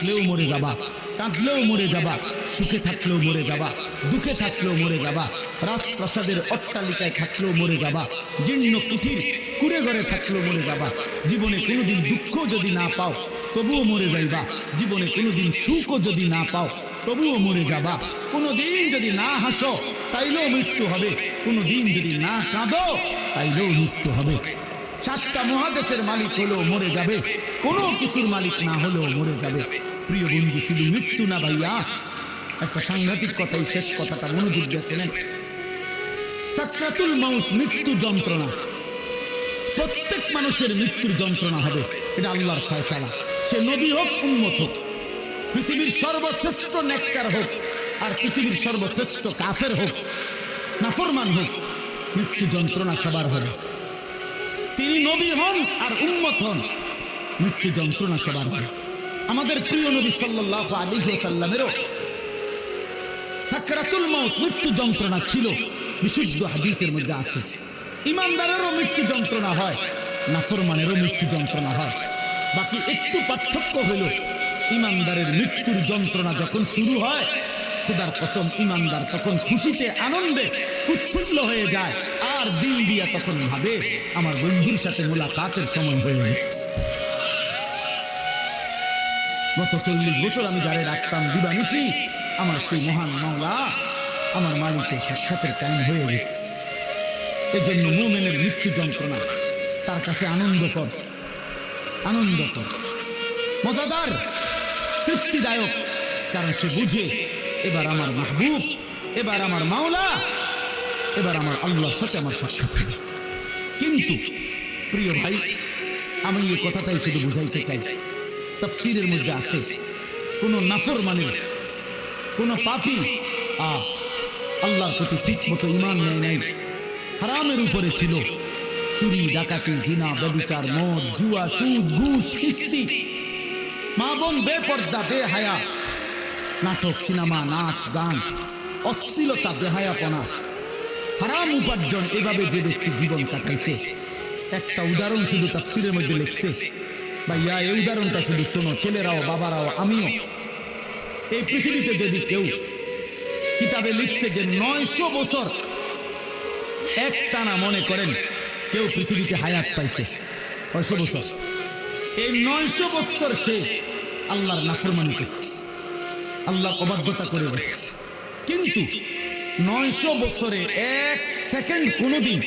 হাসলেও মরে যাবা। কাঁদলেও মরে যাবা। সুখে থাকলেও মরে যাবা। দুঃখে থাকলেও মরে যাবা। রাজপ্রাসাদের অট্টালিকায় থাকলেও মরে যাবা। জীর্ণ কুঠির কুড়ে ঘরে থাকলেও মরে যাবা। জীবনে কোনোদিন দুঃখ যদি না পাও, তবুও মরে যাইবা। জীবনে কোনোদিন সুখও যদি না পাও, তবুও মরে যাবা। কোনোদিন যদি না হাসো, তাইলেও মৃত্যু হবে। কোনোদিন যদি না কাঁদো, তাইলেও মৃত্যু হবে। চারটা মহাদেশের মালিক হলেও মরে যাবে। কোনো কিছুর মালিক না হলেও মরে যাবে। প্রিয় বন্ধু, শুধু মৃত্যু না ভাইয়া, একটা সাংঘাতিক কথাই শেষ কথাটা মনোযোগ দিয়ে শোনেন। সাকরাতুল মৃত্যু যন্ত্রণা। প্রত্যেক মানুষের মৃত্যুর যন্ত্রণা হবে, এটা আল্লাহর ফয়সালা। সে নবী হোক উন্মত হোক, পৃথিবীর সর্বশ্রেষ্ঠ নেককার হোক, আর পৃথিবীর সর্বশ্রেষ্ঠ কাফের হোক, নাফরমান হোক, মৃত্যু যন্ত্রণা সবার হবে। তিনি নবী হন আর উন্মত হন, মৃত্যু যন্ত্রণা সবার হবে। আমাদের প্রিয় নবী সাল্লাহ আলী সাকরাতুল মৌত মৃত্যু যন্ত্রণা ছিল। বিশুদ্ধ হাদিসের মধ্যে আছে। ইমানদারেরও মৃত্যু যন্ত্রণা হয়, নাফরমানেরও মৃত্যু যন্ত্রণা হয়। বাকি একটু পার্থক্য হলো, ইমানদারের মৃত্যুর যন্ত্রণা যখন শুরু হয়, খুদার কসম, ইমানদার তখন খুশিতে, আনন্দে উৎফুল্ল হয়ে যায়, আর দিল দিয়া তখন ভাবে, আমার বন্ধুর সাথে মোলাকাতের সময় হয়ে গেছে। গত চল্লিশ বছর আমি যারে রাখতাম দিবানিশি, আমার সেই মহান মাওলা আমার মালিকের সাক্ষাতের টাইম হয়ে গেছে। এই জন্য মোমেনের মৃত্যু যন্ত্রণা, তার কাছে আনন্দকর আনন্দকর মজাদার, তৃপ্তিদায়ক, কারণ সে বুঝে, এবার আমার মাহবুব, এবার আমার মাওলা, এবার আমার আল্লাহর সাথে আমার সাক্ষাৎ। কিন্তু, প্রিয় ভাই, আমি এই কথাটাই শুধু বুঝাইতে চাই। তফসিরের মধ্যে আছে। কোন নাফর মানে কোন পাপি, আ, আল্লাহর প্রতি ঠিক মতো ইমান নেয় নাই। হারামের উপরে ছিল। চুরি, ডাকাতি, জিনা, ব্যবিচার, মদ, জুয়া, সুদ, ঘুষ, কিস্তি। মা বোন বেপর্দা, বেহায়া। নাটক, সিনেমা, নাচ, গান, অশ্লীলতা, বেহায়াপনা। হারাম উপার্জন, এভাবে যে ব্যক্তি জীবন কাটাইছে। একটা উদাহরণ শুধু তাফসিরের মধ্যে লিখছে। ভাইয়া, এই উদাহরণটা শুধু শোনো, ছেলেরাও, বাবারাও, আমিও। এই পৃথিবীতে যদি কেউ কিতাবে লিখছে যে নয়শো বছর এক টানা মনে করেন, কেউ পৃথিবীতে হায়াত পাইছে। কয়শো বছর? এই নয়শো বছর সে আল্লাহর নাফরমানি করছে। আল্লাহর অবাধ্যতা করে গেছে কিন্তু নয়শো বছরে এক সেকেন্ড কোনোদিন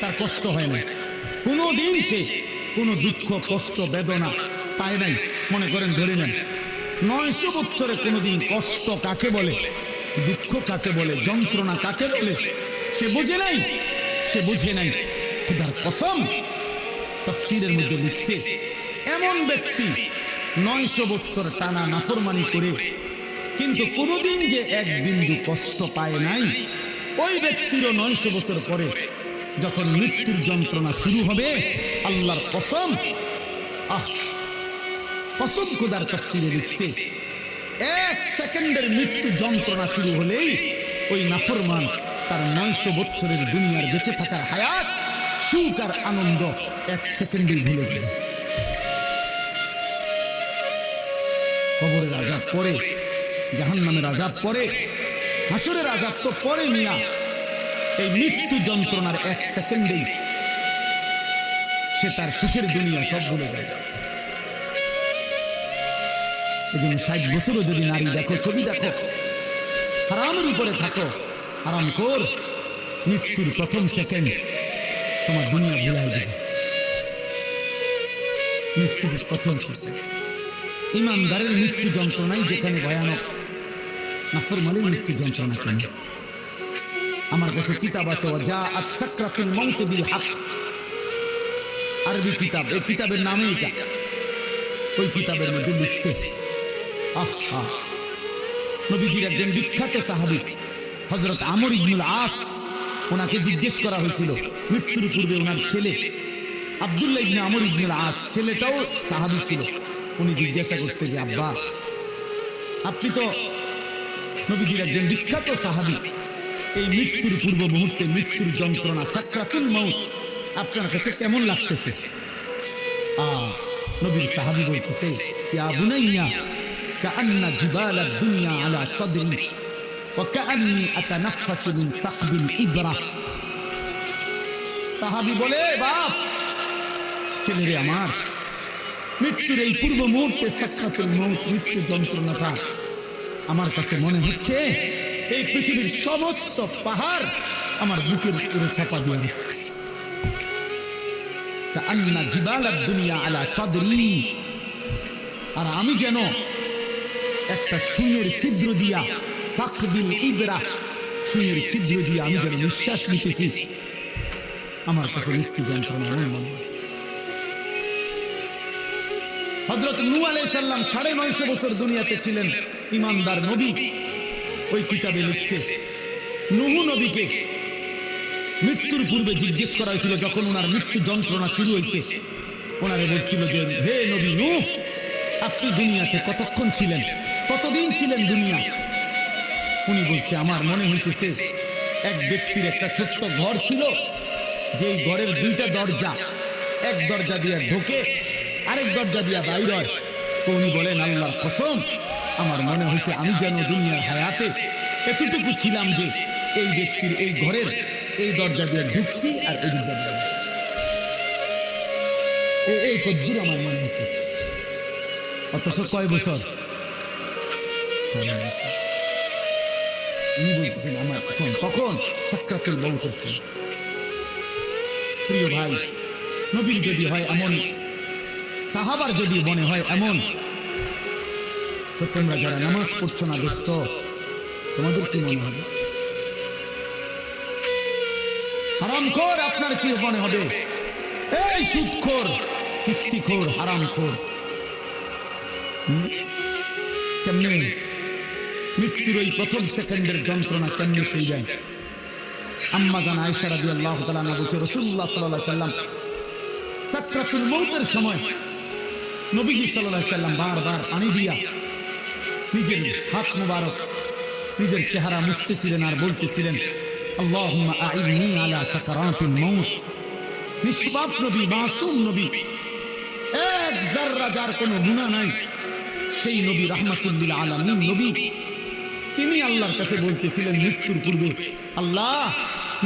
তার কষ্ট হয় না কোনোদিন সে কোনো দুঃখ, কষ্ট, বেদনা পায় নাই। মনে করেন ধরে নেন, নয়শো বছরে কোনোদিন কষ্ট কাকে বলে, দুঃখ কাকে বলে, যন্ত্রণা কাকে বলে, সে বুঝে নাই, সে বুঝে নাই। খুদার কসম, তফসিরের মধ্যে লিখছে, এমন ব্যক্তি নয়শো বছর টানা নাফরমানি করে, কিন্তু কোনোদিন যে এক বিন্দু কষ্ট পায় নাই, ওই ব্যক্তিরও নয়শো বছর পরে যখন মৃত্যুর যন্ত্রণা শুরু হবে, আল্লাহর কসম, আহ, কসম খুদার তফসিরে লিখছে, এক সেকেন্ডের মৃত্যু যন্ত্রণা শুরু হলেই ওই নাফরমান তার নয়শো বছরের দুনিয়ার বেঁচে থাকার হায়াত, সুখ আর আনন্দ এক সেকেন্ডেই ভুলে যায় কবরের আজাব পরে জাহান নামের আজাব পরে, হাসরের আজাব তো পরে মিয়া। এই মৃত্যু যন্ত্রণার এক সেকেন্ডেই সে তার সুখের দুনিয়া সব ভুলে যায়। এই জন্য ষাট বছরও যদি নারী দেখো, ছবি দেখো, হারামের উপরে থাকো আরাম কর, মৃত্যুর প্রথম সেকেন্ড তোমার দুনিয়া ভুলাই দেবে। মৃত্যুর প্রথম সেকেন্ড। ইমানদারের মৃত্যু যন্ত্রণাই যেখানে ভয়ানক, নাফরমানের মৃত্যু যন্ত্রণা কেন? আমার কাছে কিতাব আছে যা সাকরাতুল মৌত বিল হক। আরবি কিতাব, এই কিতাবের নামে এটা। ওই কিতাবের মধ্যে লিখছে আহা। নবীজির একজন বিখ্যাত সাহাবী, হযরত আমর ইবনুল আস, ওনাকে জিজ্ঞেস করা হয়েছিল, মৃত্যুর পূর্বে ওনার ছেলে, আব্দুল্লাহ ইবনে আমর ইবনুল আস, ছেলেটাও সাহাবী ছিল। উনি জিজ্ঞাসা করছে যে, আব্বা, আপনি তো নবীজির একজন বিখ্যাত সাহাবী এই মৃত্যুর পূর্ব মুহূর্তে মৃত্যুর যন্ত্রণা সাকরাতুল মৌত আপনার কাছে কেমন লাগতেছে আ নবীর সাহাবী বলতেছে ইয়া বুনাইয়া كأن جبال الدنيا على صدري وكأني أتنفس من ثقب الإبرة সাহাবি বলে বাপ ছেলেরে আমার মৃত্যুর এই পূর্ব মুহূর্তে সাক্ষাতের মৌত মৃত্যু যন্ত্রণাটা আমার কাছে মনে হচ্ছে এই পৃথিবীর সমস্ত পাহাড় আমার বুকের উপরে চাপা দিয়ে দিচ্ছে। দুনিয়া আলা সাদরি। আর আমি যেন একটা সুইয়ের ছিদ্র দিয়া, সাকবিল ইবরা সুইয়ের ছিদ্র দিয়া আমি যেন নিঃশ্বাস নিতেছি। আমার কাছে মৃত্যু যন্ত্রণা হজরত নু আলাইসাল্লাম সাড়ে নয়শো বছর দুনিয়াতে ছিলেন, ইমানদার নবী। ওই কিতাবে লিখছে, নুহু নবীকে মৃত্যুর পূর্বে জিজ্ঞেস করা হয়েছিল যখন ওনার মৃত্যু যন্ত্রণা শুরু হয়েছে। ওনারে বলছিল যে, হে নবী নু আপনি দুনিয়াতে কতক্ষণ ছিলেন? কতদিন ছিলেন দুনিয়া? উনি বলছে, আমার মনে হইতেছে এক ব্যক্তির একটা ছোট্ট ঘর ছিল যে ঘরের দুইটা দরজা, এক দরজা দিয়ে ঢোকে, আরেক দরজা দিয়া বাইর হয়। উনি বলেন, আল্লাহর কসম আমার মনে হয়েছে আমি যেন দুনিয়ার হায়াতে এতটুকু ছিলাম যে এই ব্যক্তির এই ঘরের এই দরজা দিয়ে ঢুকছি আর এই দরজা এই- কদ্দুর আমার মনে হচ্ছে। অথচ কয় বছর? আমার কখন? কখন? সাক্ষাতের বউ করছে। প্রিয় ভাই যদি হয় এমন, সাহাবার যদি মনে হয় এমন তোমরা যারা নামাজ পড়ছো না, দোস্ত, তোমাদের কি মনে হবে? হারামখোর, আপনার কি মনে হবে? এই সুদখোর, কিস্তিখোর, হারামখোর? কেমনে? মৃত্যুর ওই প্রথম সেকেন্ডের যন্ত্রণা কেমনে সইবেন আম্মা জান আয়েশা রাদিয়াল্লাহু তাআলা না বলছে, রাসূলুল্লাহ সাল্লাল্লাহু আলাইহি সাল্লাম সাকরাতুল মউতের সময় নবীজি আলাইহি সাল্লাম বারবার পানি দিয়া নিজের হাত মুবারক, নিজের চেহারা মুছতেছিলেন আর বলতেছিলেন মৃত্যুর পূর্বে আল্লাহ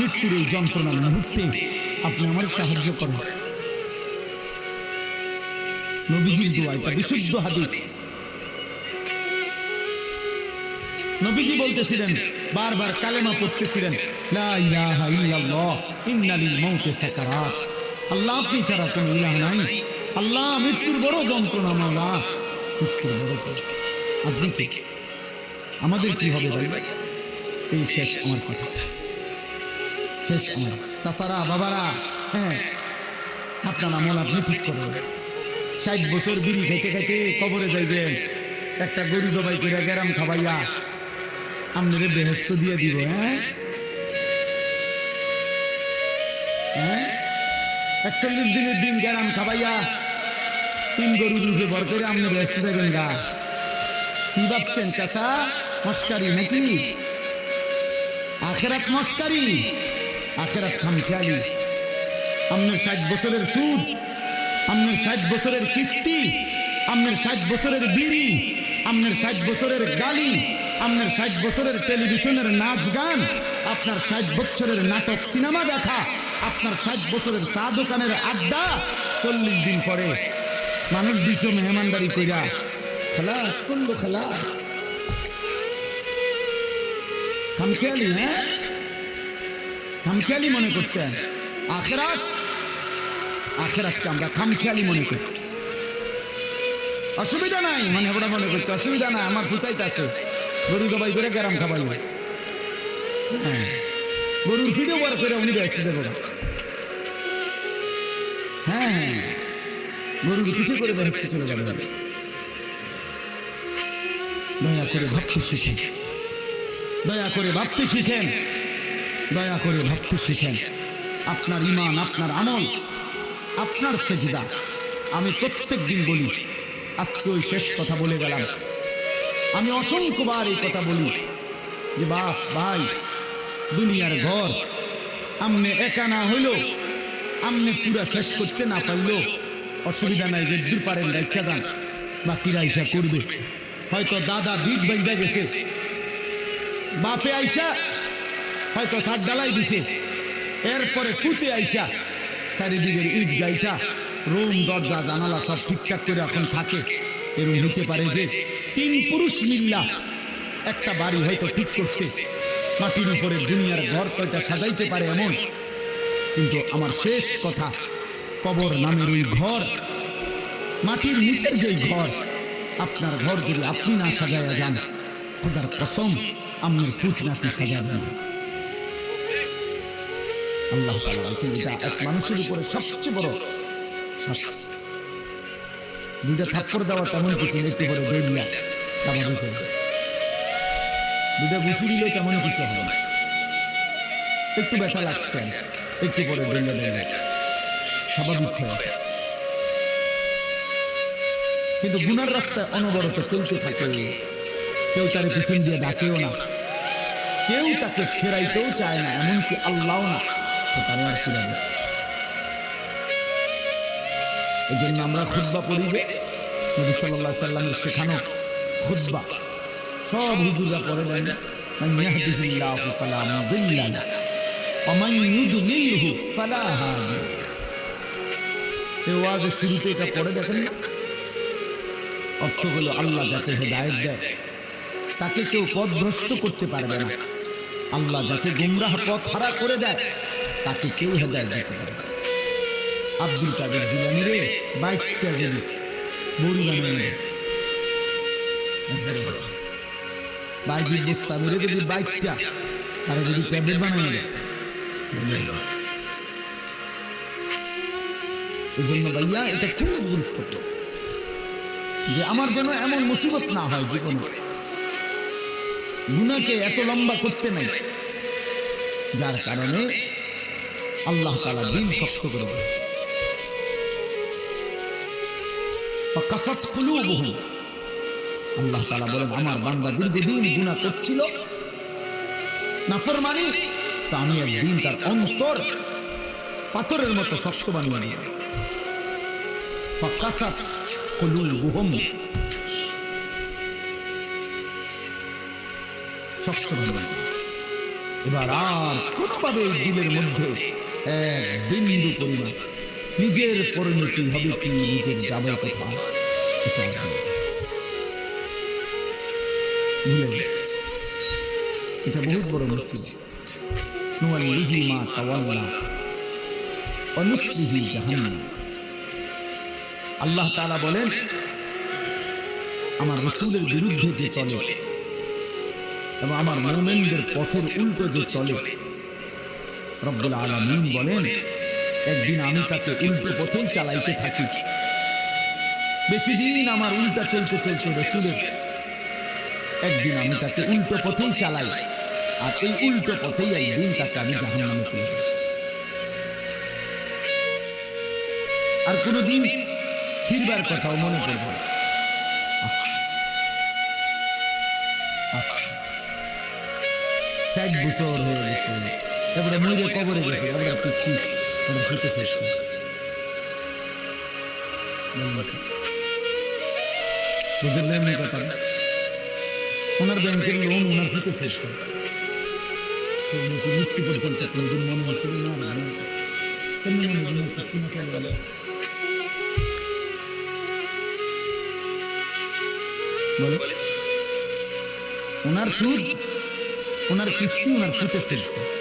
মৃত্যুর এই যন্ত্রণার মুহূর্তে আপনি আমার সাহায্য করেন। নবীজির দোয়া এটা বিশুদ্ধ হাদিস নবীজি বলতেছিলেন, বারবার কালেমা পড়তেছিলেন আল্লাহ, আপনি ছাড়া কোনো ইলাহ নাই। আল্লাহ, মৃত্যুর বড় যন্ত্রণা, মাওলা। মৃত্যুর বড় আপনি আমাদের কি হবে ভাই? এই শেষ আমার কথা। শেষ আমার। চাচারা, বাবারা হ্যাঁ। আপনার আমল আপনি ঠিক করবেন ষাট বছর বিড়ি খাইতে খাইতে কবরে যাইবেন। একটা গরু জবাই করে গেরাম খাবাইয়া আপনাদের বেহস্ত দিয়ে দিব হ্যাঁ? হ্যাঁ? একচল্লিশ দিনের দিন গেরাম খাবাইয়া তিন গরু রুজে ভর করে আপনি ব্যস্ত যাবেন গা। কি ভাবছেন, চাচা? মস্কারি নাকি? আখেরাত মস্কারি? আখেরাত খামখেয়ালি। আপনার ষাট বছরের সুদ, আপনার ষাট বছরের কিস্তি, আপনার ষাট বছরের বিড়ি, আপনার ষাট বছরের গালি আপনার ষাট বছরের টেলিভিশনের নাচ গান, আপনার ষাট বছরের নাটক সিনেমা দেখা, আপনার ষাট বছরের চা দোকানের আড্ডা, চল্লিশ দিন পরে মানুষ দুইশো মেহমানদারি কইরা খালাস করল খালাস খামখেয়ালি হ্যাঁ? খামখেয়ালি মনে করছেন? আখেরাত? আখেরাতকে আমরা খামখেয়ালি মনে করছি। অসুবিধা নাই মানে ওরা মনে করছে, অসুবিধা নাই, আমার ফুটাইতে আছে গরু জবাই করে গ্যারাম খাবাই হ্যাঁ। গরুর ভিডিও বার করে উনি ব্যস্ত দেবো হ্যাঁ হ্যাঁ। গরুর পিঠে করে ব্যস্ত চলে যাবে। দয়া করে ভাবতে দয়া করে ভাবতে শিখেন। দয়া করে ভাবতে শিখেন। আপনার ইমান, আপনার আমল, আপনার সেজদা। আমি প্রত্যেক দিন বলি, আজকে ওই শেষ কথা বলে গেলাম। আমি অসংখ্যবার এই কথা বলি যে বাপ, ভাই, দুনিয়ার ঘর আমনে একা না হইল আমনে পুরা শেষ করতে না পারল অসুবিধা নাই যে দূর পারেন দেখা যান, বাকিরা ইসা করবে। হয়তো দাদা বিট বেঁধে গেছে, বাপে আইসা হয়তো সার ডালাই দিছে, এরপরে ফুটে আইসা চারিদিকের ইট গাইটা, রুম, দরজা, জানালা সব ঠিকঠাক করে এখন থাকে। এরকম হইতে পারে যে তিন পুরুষ মিল্লা। একটা বাড়ি হয়তো ঠিক করছে। মাটির উপরে দুনিয়ার ঘর কয়টা সাজাইতে পারে এমন। কিন্তু আমার শেষ কথা, কবর নামের ওই ঘর, মাটির নিচের যেই ঘর, আপনার ঘর যদি আপনি না সাজাইয়া যান, খোদার কসম, আপনার ফুট নাকি সাজা যান আল্লাহ এক মানুষের উপরে সবচেয়ে বড় শাস্তি। দুইটা থাপ্পড় দেওয়া তেমন কিছু একটু করে বেরিয়া হয়ে যায়। দুইটা ঘুষি দিলে তেমন কিছু হবে একটু ব্যথা লাগছে। একটু পরে বেরিয়ে বেরিয়ে স্বাভাবিক হয়ে। কিন্তু গুনার রাস্তায় অনবরত চলতে থাকে। কেউ তার পিছন দিয়ে ডাকেও না। কেউ তাকে ফেরাইতেও চায় না, এমনকি আল্লাহ না। তো তারা ফিরাবে এই জন্য আমরা খুদ্া পড়ি যে নবী সাল্লাহ সাল্লামের শেখানো খুদ্া সব হুজুরা পড়ে দেন। শুরুতে এটা পড়ে দেখেন না? অর্থ হলো আল্লাহ যাতে হেদায়ত দেয়, তাকে কেউ পথ পথভ্রষ্ট করতে পারবে না। আল্লাহ যাতে গুমরাহ পথ হারা করে দেয়, তাকে কেউ হেদায়ত দেয় পারবে আব্দুল কাদের জিলানি রে বাইকটা যদি বড়ি বানিয়ে বাইকের বস্তা মেরে যদি বাইকটা তারা যদি ট্যাবলেট বানিয়ে এই জন্য ভাইয়া এটা খুব গুরুত্বপূর্ণ যে আমার যেন এমন মুসিবত না হয় জীবনে। গুনাকে এত লম্বা করতে নাই। যার কারণে আল্লাহ তালা দিন শক্ত করে দিয়েছে আল্লাহ তালা বলেন, আমার বান্দা দীর্ঘদিন গুণা করছিল। নাফরমানি আমি একদিন তার অন্তর পাথরের মতো শক্ত বানিয়ে এবার আর কোনোভাবে দিলের মধ্যে এক বিন্দু পরিমাণ নিজের পরিণতি হবে কি নিজের যাবে কোথায় এটা বহুত বড় মুসিবত। নুয়াল্লিহি মা তাওয়াল্লা। ওয়া নুসলিহি জাহান্নাম। আল্লাহ তাআলা বলেন আমার রাসূলের বিরুদ্ধে যে চলে এবং আমার মুমিনদের পথের উল্টো যে চলে। রব্বুল আলামিন বলেন একদিন আমি তাকে উল্টো পথেই চালাইতে থাকি। বেশি দিন আমার উল্টা চলতে চলতে রসুলের একদিন আমি তাকে উল্টো পথেই চালাই। আর এই উল্টো পথেই একদিন তাকে আমি জাহান নামে দেব। আর কোনোদিন ফিরবার কথাও মনে করব। চার বছর হয়ে গেছে। এবারে মরে কবরে গেছে। এবারে কথা ওনার ব্যাংকের লোন ওনার খেতে শেষ করে তো উনাকে মৃত্যু পর্যন্ত কোনোদিন মনে না মনে হয় চলে ওনার সুদ ওনার কিস্তি ওনার খেতে শেষ করে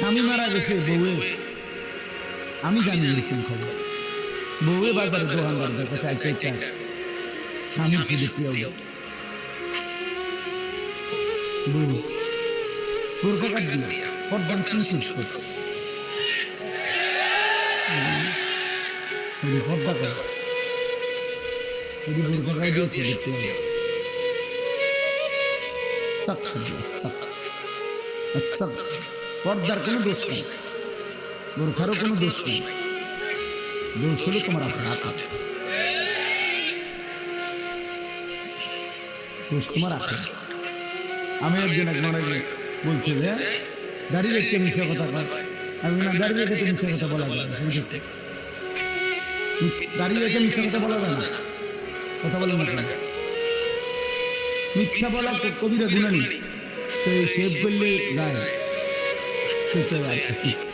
স্বামী মারা গেছে বউয়ে আমি জানি এরকম খবর। বউয়ে বাজারে দোকানদারদের কাছে আইতে চায় স্বামী শুধু প্রিয় বউ বোরখা কাট দিয়া পর্দান করত পর্দা কর। বোরখা কাট। পর্দার কোনো দোষ নেই। বোরখারও কোনো দোষ নেই। দোষ হলো তোমার হাত দোষ তোমার আখে আমি একজন এক মানে বলছি যে দাঁড়িয়ে রেখে মিশে কথা কয়। আমি না দাঁড়িয়ে রেখে মিশে কথা বলা যায় দাঁড়িয়ে রেখে মিশে কথা বলা যায় না। কথা বলেন না? মিথ্যা বলা কবিরা গুণানি তো সেভ করলে যায়। তো তো আর কি।